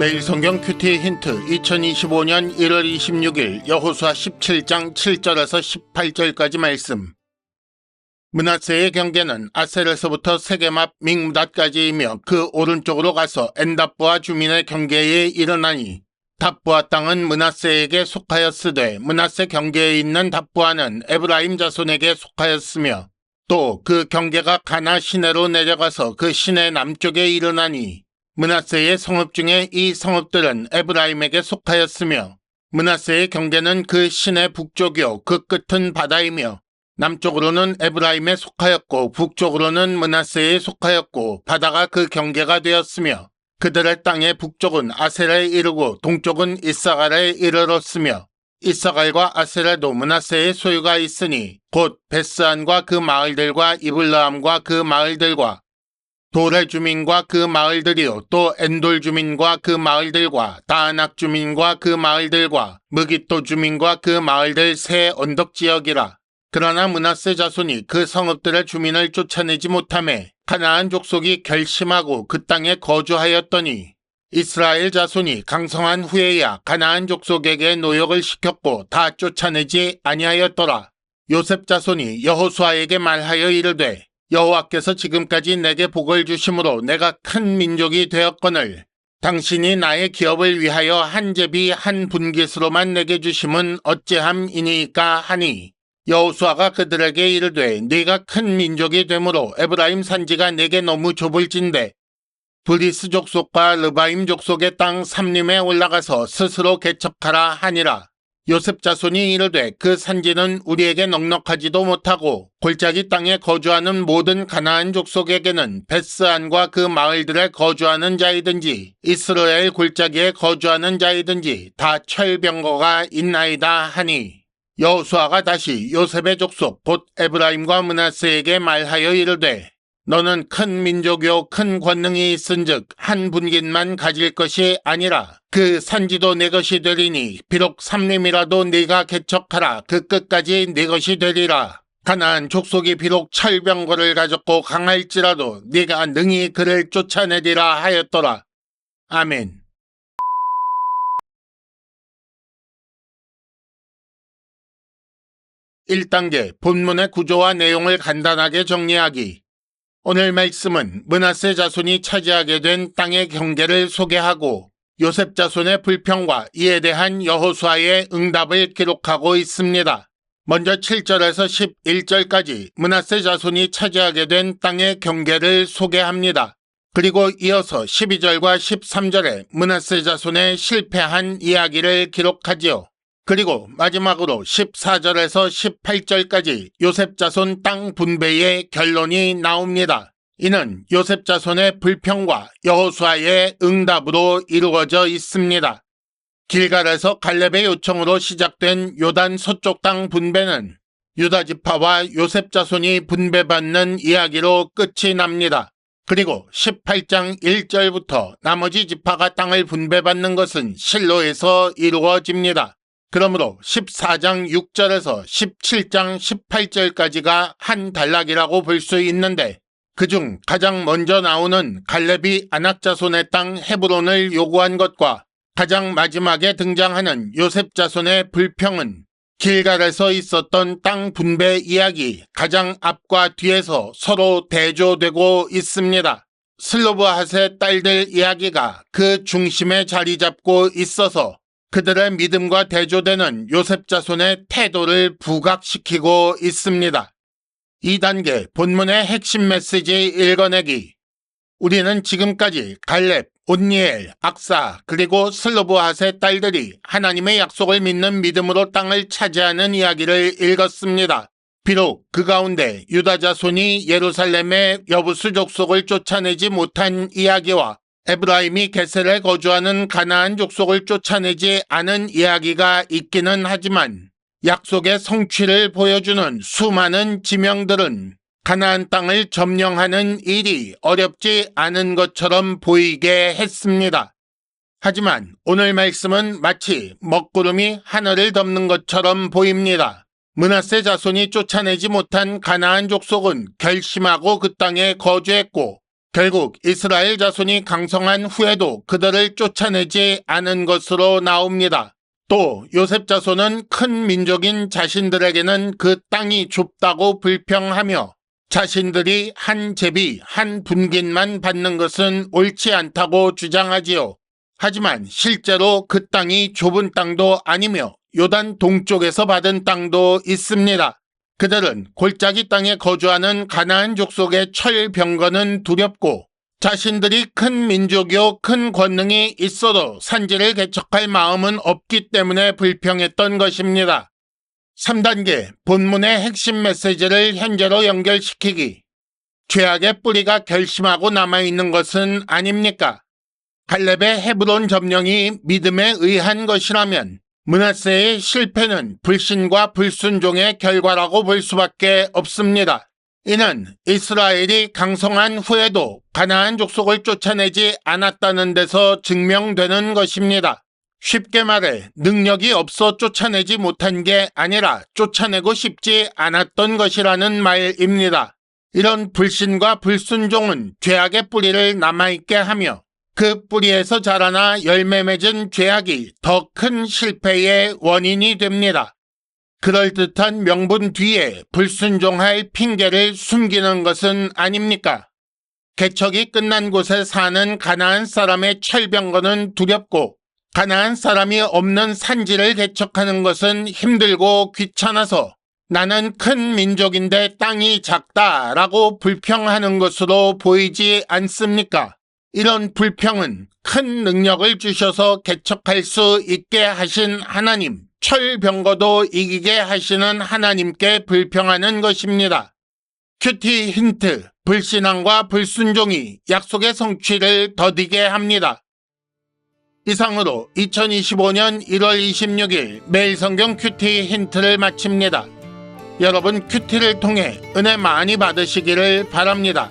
매일 성경 큐티 힌트 2025년 1월 26일 여호수아 17장 7절에서 18절까지 말씀. 문하세의 경계는 아셀에서부터 세겜 앞 믹무닷까지이며 그 오른쪽으로 가서 엔답부와 주민의 경계에 일어나니 답부아 땅은 문하세에게 속하였으되 문하세 경계에 있는 답부아는 에브라임 자손에게 속하였으며 또 그 경계가 가나 시내로 내려가서 그 시내 남쪽에 일어나니 문하세의 성읍 중에 이 성읍들은 에브라임에게 속하였으며 문하세의 경계는 그 시내 북쪽이요 그 끝은 바다이며 남쪽으로는 에브라임에 속하였고 북쪽으로는 문하세에 속하였고 바다가 그 경계가 되었으며 그들의 땅의 북쪽은 아셀에 이르고 동쪽은 이사갈에 이르렀으며 이사갈과 아셀에도 문하세의 소유가 있으니 곧 베스안과 그 마을들과 이블라함과 그 마을들과 도레 주민과 그 마을들이요. 또 엔돌 주민과 그 마을들과 다낙 주민과 그 마을들과 무기토 주민과 그 마을들 새 언덕 지역이라. 그러나 문하세 자손이 그 성읍들의 주민을 쫓아내지 못함에 가나안 족속이 결심하고 그 땅에 거주하였더니 이스라엘 자손이 강성한 후에야 가나안 족속에게 노역을 시켰고 다 쫓아내지 아니하였더라. 요셉 자손이 여호수아에게 말하여 이르되 여호와께서 지금까지 내게 복을 주심으로 내가 큰 민족이 되었거늘 당신이 나의 기업을 위하여 한 제비 한 분깃으로만 내게 주심은 어찌함이니까 하니? 여호수아가 그들에게 이르되 네가 큰 민족이 되므로 에브라임 산지가 내게 너무 좁을진데 브리스 족속과 르바임 족속의 땅 삼림에 올라가서 스스로 개척하라 하니라 요셉 자손이 이르되 그 산지는 우리에게 넉넉하지도 못하고 골짜기 땅에 거주하는 모든 가나안 족속에게는 베스안과 그 마을들에 거주하는 자이든지 이스라엘 골짜기에 거주하는 자이든지 다 철병거가 있나이다 하니 여호수아가 다시 요셉의 족속 곧 에브라임과 문하세에게 말하여 이르되 너는 큰 민족이요 큰 권능이 있은즉 한 분깃만 가질 것이 아니라 그 산지도 내 것이 되리니 비록 삼림이라도 네가 개척하라. 그 끝까지 네 것이 되리라. 가나안 족속이 비록 철병거를 가졌고 강할지라도 네가 능히 그를 쫓아내리라 하였더라. 아멘. 일단계 본문의 구조와 내용을 간단하게 정리하기 오늘 말씀은 문하세 자손이 차지하게 된 땅의 경계를 소개하고 요셉 자손의 불평과 이에 대한 여호수아의 응답을 기록하고 있습니다. 먼저 7절에서 11절까지 문하세 자손이 차지하게 된 땅의 경계를 소개합니다. 그리고 이어서 12절과 13절에 문하세 자손의 실패한 이야기를 기록하지요. 그리고 마지막으로 14절에서 18절까지 요셉 자손 땅 분배의 결론이 나옵니다. 이는 요셉 자손의 불평과 여호수아의 응답으로 이루어져 있습니다. 길갈에서 갈렙의 요청으로 시작된 요단 서쪽 땅 분배는 유다 지파와 요셉 자손이 분배받는 이야기로 끝이 납니다. 그리고 18장 1절부터 나머지 지파가 땅을 분배받는 것은 실로에서 이루어집니다. 그러므로 14장 6절에서 17장 18절까지가 한 단락이라고 볼 수 있는데 그중 가장 먼저 나오는 갈렙이 안악자손의 땅 헤브론을 요구한 것과 가장 마지막에 등장하는 요셉 자손의 불평은 길갈에서 있었던 땅 분배 이야기 가장 앞과 뒤에서 서로 대조되고 있습니다. 슬로브핫의 딸들 이야기가 그 중심에 자리 잡고 있어서 그들의 믿음과 대조되는 요셉 자손의 태도를 부각시키고 있습니다. 2단계 본문의 핵심 메시지 읽어내기. 우리는 지금까지 갈렙, 온니엘, 악사, 그리고 슬로브핫의 딸들이 하나님의 약속을 믿는 믿음으로 땅을 차지하는 이야기를 읽었습니다. 비록 그 가운데 유다 자손이 예루살렘의 여부수 족속을 쫓아내지 못한 이야기와 에브라임이 게셀에 거주하는 가나안 족속을 쫓아내지 않은 이야기가 있기는 하지만 약속의 성취를 보여주는 수많은 지명들은 가나안 땅을 점령하는 일이 어렵지 않은 것처럼 보이게 했습니다. 하지만 오늘 말씀은 마치 먹구름이 하늘을 덮는 것처럼 보입니다. 문하세 자손이 쫓아내지 못한 가나안 족속은 결심하고 그 땅에 거주했고 결국 이스라엘 자손이 강성한 후에도 그들을 쫓아내지 않은 것으로 나옵니다. 또 요셉 자손은 큰 민족인 자신들에게는 그 땅이 좁다고 불평하며 자신들이 한 제비, 한 분깃만 받는 것은 옳지 않다고 주장하지요. 하지만 실제로 그 땅이 좁은 땅도 아니며 요단 동쪽에서 받은 땅도 있습니다. 그들은 골짜기 땅에 거주하는 가나안 족속의 철병거는 두렵고 자신들이 큰 민족이요 큰 권능이 있어도 산지를 개척할 마음은 없기 때문에 불평했던 것입니다. 3단계 본문의 핵심 메시지를 현재로 연결시키기. 죄악의 뿌리가 결심하고 남아있는 것은 아닙니까? 갈렙의 헤브론 점령이 믿음에 의한 것이라면 문하세의 실패는 불신과 불순종의 결과라고 볼 수밖에 없습니다. 이는 이스라엘이 강성한 후에도 가나안 족속을 쫓아내지 않았다는 데서 증명되는 것입니다. 쉽게 말해 능력이 없어 쫓아내지 못한 게 아니라 쫓아내고 싶지 않았던 것이라는 말입니다. 이런 불신과 불순종은 죄악의 뿌리를 남아있게 하며 그 뿌리에서 자라나 열매 맺은 죄악이 더 큰 실패의 원인이 됩니다. 그럴듯한 명분 뒤에 불순종할 핑계를 숨기는 것은 아닙니까? 개척이 끝난 곳에 사는 가나안 사람의 철병거는 두렵고 가나안 사람이 없는 산지를 개척하는 것은 힘들고 귀찮아서 나는 큰 민족인데 땅이 작다라고 불평하는 것으로 보이지 않습니까? 이런 불평은 큰 능력을 주셔서 개척할 수 있게 하신 하나님, 철병거도 이기게 하시는 하나님께 불평하는 것입니다. 큐티 힌트, 불신앙과 불순종이 약속의 성취를 더디게 합니다. 이상으로 2025년 1월 26일 매일 성경 큐티 힌트를 마칩니다. 여러분 큐티를 통해 은혜 많이 받으시기를 바랍니다.